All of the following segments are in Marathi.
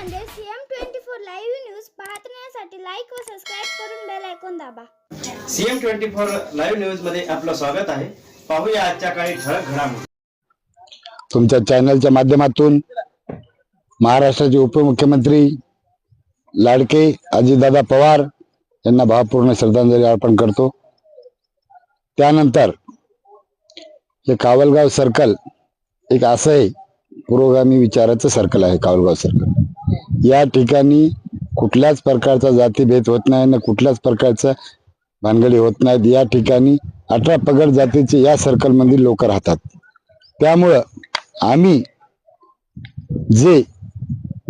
CM twenty four live news पाहण्यासाठी लाईक व सबस्क्राईब करून बेल ऐकून दाबा. सीएम ट्वेंटी फोर लाईव्ह न्यूजमध्ये आपलं स्वागत आहे. पाहूया आजच्या काळी ठळक घडामोडी. तुमच्या चॅनलच्या माध्यमातून महाराष्ट्राचे उपमुख्यमंत्री लाडके अजितदादा पवार यांना भावपूर्ण श्रद्धांजली अर्पण करतो. त्यानंतर हे कावलगाव सर्कल एक असं आहे पुरोगामी विचाराचं सर्कल आहे कावलगाव सर्कल या ठिकाणी कुठल्याच प्रकारचा जातीभेद होत नाही ना कुठल्याच प्रकारचं भानगडी होत नाहीत. या ठिकाणी अठरा पगड जातीचे या सर्कलमधील लोक राहतात. त्यामुळं आम्ही जे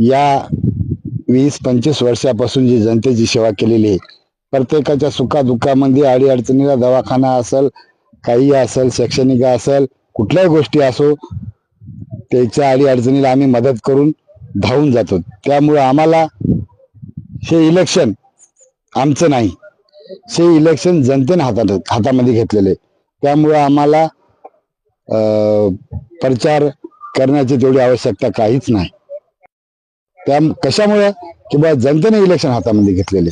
या वीस पंचवीस वर्षापासून जी जनतेची सेवा केलेली आहे प्रत्येकाच्या सुखादुःखामध्ये अडीअडचणीला दवाखाना असेल काही असेल शैक्षणिक असेल कुठल्याही गोष्टी असो त्याच्या अडीअडचणीला आम्ही मदत करून धावून जातो. त्यामुळं आम्हाला हे इलेक्शन आमचं नाही. हे इलेक्शन जनतेने हातात हातामध्ये घेतलेले. त्यामुळं आम्हाला अं, प्रचार करण्याची तेवढी आवश्यकता काहीच नाही. त्या कशामुळे? की बा जनतेने इलेक्शन हातामध्ये घेतलेले.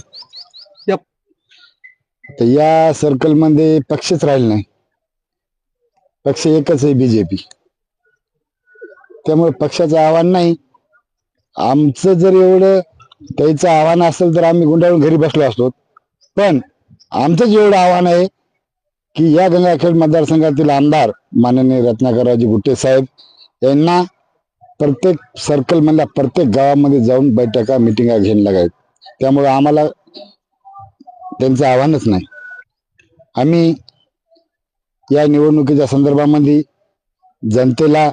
तर या सर्कलमध्ये पक्षच राहिले नाही. पक्ष एकच आहे बीजेपी त्यामुळे पक्षाचं आव्हान नाही. आमचं जर एवढं त्याचं आव्हान असेल तर आम्ही गुंडाळून घरी बसलो असतो. पण आमचं एवढं आव्हान आहे की या गंगाखेड मतदारसंघातील आमदार माननीय रत्नाकररावजी गुट्टे साहेब यांना प्रत्येक सर्कलमधल्या प्रत्येक गावामध्ये जाऊन बैठका मिटिंगा घेऊन लागायत त्यामुळे आम्हाला त्यांचं आव्हानच नाही. आम्ही या निवडणुकीच्या संदर्भामध्ये जनतेला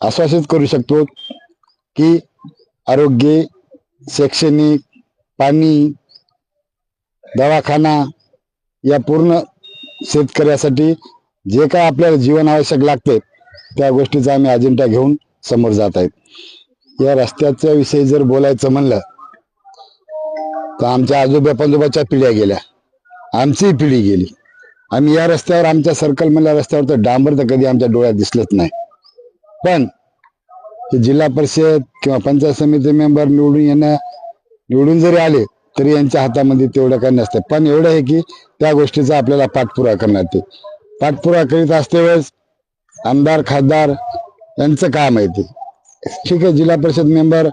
आश्वासित करू शकतो की आरोग्य शैक्षणिक पाणी दवाखाना या पूर्ण शेतकऱ्यासाठी जे काय आपल्याला जीवन आवश्यक लागते त्या गोष्टीचा आम्ही अजेंडा घेऊन समोर जात आहेत. या रस्त्याच्या विषयी जर बोलायचं म्हणलं तर आमच्या आजोबा पंजोबाच्या पिढ्या गेल्या. आमचीही पिढी गेली. आम्ही या रस्त्यावर आमच्या सर्कल मधल्या रस्त्यावर तर डांबर तर कधी आमच्या डोळ्यात दिसलंच नाही. पण जिल्हा परिषद किंवा पंचायत समिती मेंबर निवडून येणं निवडून जरी आले तरी यांच्या हातामध्ये तेवढं काही नसतं. पण एवढं आहे की त्या गोष्टीचा आपल्याला पाठपुरावा करण्यात येते पाठपुरावा करीत असते वेळेस आमदार खासदार यांचं काम आहे ते ठीक आहे जिल्हा परिषद मेंबर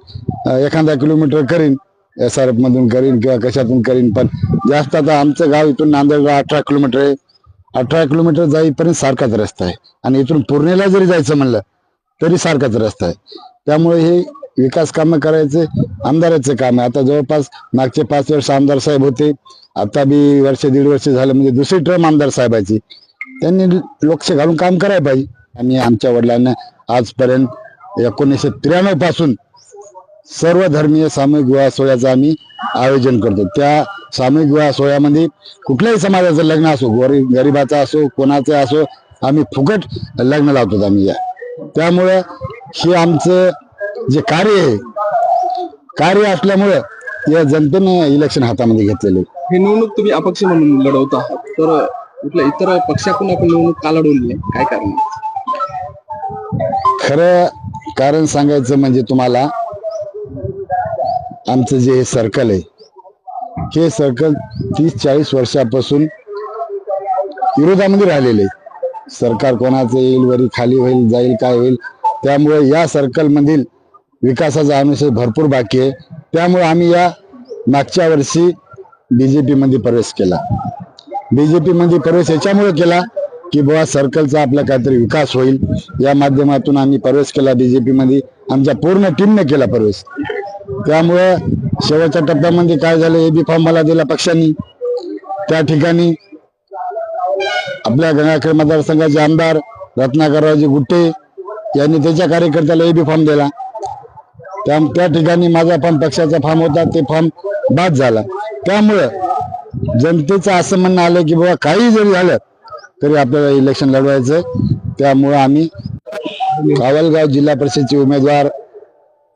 एखादा किलोमीटर करीन एस आर एफमधून करीन किंवा कशातून करीन पण जास्त आता आमचं गाव इथून नांदेडला अठरा किलोमीटर आहे. अठरा किलोमीटर जाईपर्यंत सारखाच रस्ता आहे. आणि इथून पूर्णेला जरी जायचं म्हणलं तरी सारखाच रस्ता आहे. त्यामुळे हे विकास कामं करायचे आमदाराचं काम. आहे आता जवळपास मागचे पाच वर्ष आमदार साहेब होते. आता बी वर्ष दीड वर्ष झालं म्हणजे दुसरी टर्म आमदार साहेबाची त्यांनी लक्ष घालून काम करायला पाहिजे. आणि आमच्या वडिलांना आजपर्यंत एकोणीसशे त्र्याण्णवपासून सर्व धर्मीय सामूहिक विवाह सोहळ्याचं आम्ही आयोजन करतो. त्या सामूहिक विवाह सोहळ्यामध्ये कुठल्याही समाजाचं लग्न असो गरीब गरिबाचं असो कोणाचं असो आम्ही फुकट लग्न लावतो आम्ही या. त्यामुळं हे आमचं जे कार्य आहे कार्य असल्यामुळं या जनतेने इलेक्शन हातामध्ये घेतलेले. हे निवडणूक तुम्ही अपक्ष म्हणून लढवत आहात तर कुठल्या इतर पक्षाकडून आपण निवडणूक का लढवली नाही काय कारण खरं कारण सांगायचं म्हणजे तुम्हाला आमचं जे हे सर्कल आहे हे सर्कल तीस चाळीस वर्षापासून विरोधामध्ये राहिलेले आहे. सरकार कोणाचं येईल वरी खाली होईल जाईल काय होईल त्यामुळे या सर्कलमधील विकासाचा अनुशय भरपूर बाकी आहे. त्यामुळे आम्ही या मागच्या वर्षी बी जे पीमध्ये प्रवेश केला. बी जे पीमध्ये प्रवेश याच्यामुळे केला की बुवा सर्कलचा आपला काहीतरी विकास होईल. या माध्यमातून आम्ही प्रवेश केला बी जे पीमध्ये आमच्या पूर्ण टीमने केला प्रवेश. त्यामुळे शेवटच्या टप्प्यामध्ये काय झालं ए बी फॉर्म मला दिला पक्षांनी. त्या ठिकाणी आपल्या गंगाखेड मतदारसंघाचे आमदार रत्नाकररावजी गुट्टे यांनी त्याच्या कार्यकर्त्याला ए बी फॉर्म दिला. त्या त्या ठिकाणी माझा फॉर्म पक्षाचा फॉर्म होता ते फॉर्म बाद झाला. त्यामुळं जनतेचं असं म्हणणं आलं की बाबा काही जरी झालं तरी आपल्याला इलेक्शन लढवायचं. त्यामुळं आम्ही कावलगाव जिल्हा परिषदचे उमेदवार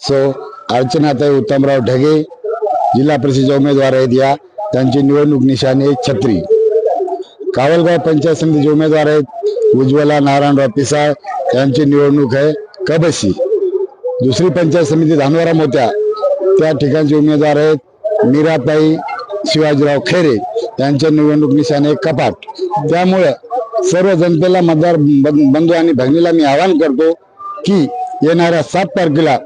सो अर्चनाताई उत्तमराव ढगे जिल्हा परिषदेचे उमेदवार आहेत या. त्यांची निवडणूक निशाणी छत्री. कावलगाव पंचायत समितीचे उमेदवार आहेत उज्ज्वला नारायणराव पिसाळ यांची निवडणूक आहे कबशी. दुसरी पंचायत समिती धानोरा मोत्या त्या ठिकाणचे उमेदवार आहेत मीराताई शिवाजीराव खेरे यांच्या निवडणूक निशाने कपाट. त्यामुळं सर्व जनतेला मतदार बंधू आणि भगिनीला मी आवाहन करतो की येणाऱ्या सात तारखेला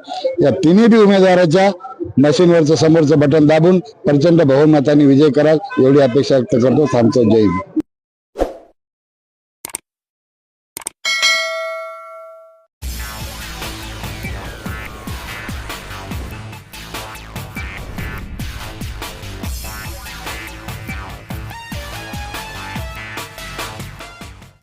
या तिन्ही बी उमेदवाराच्या मशीनवरचं समोरचं बटन दाबून प्रचंड बहुमताने विजय कराल एवढी अपेक्षा व्यक्त करतो. थांबतो. जय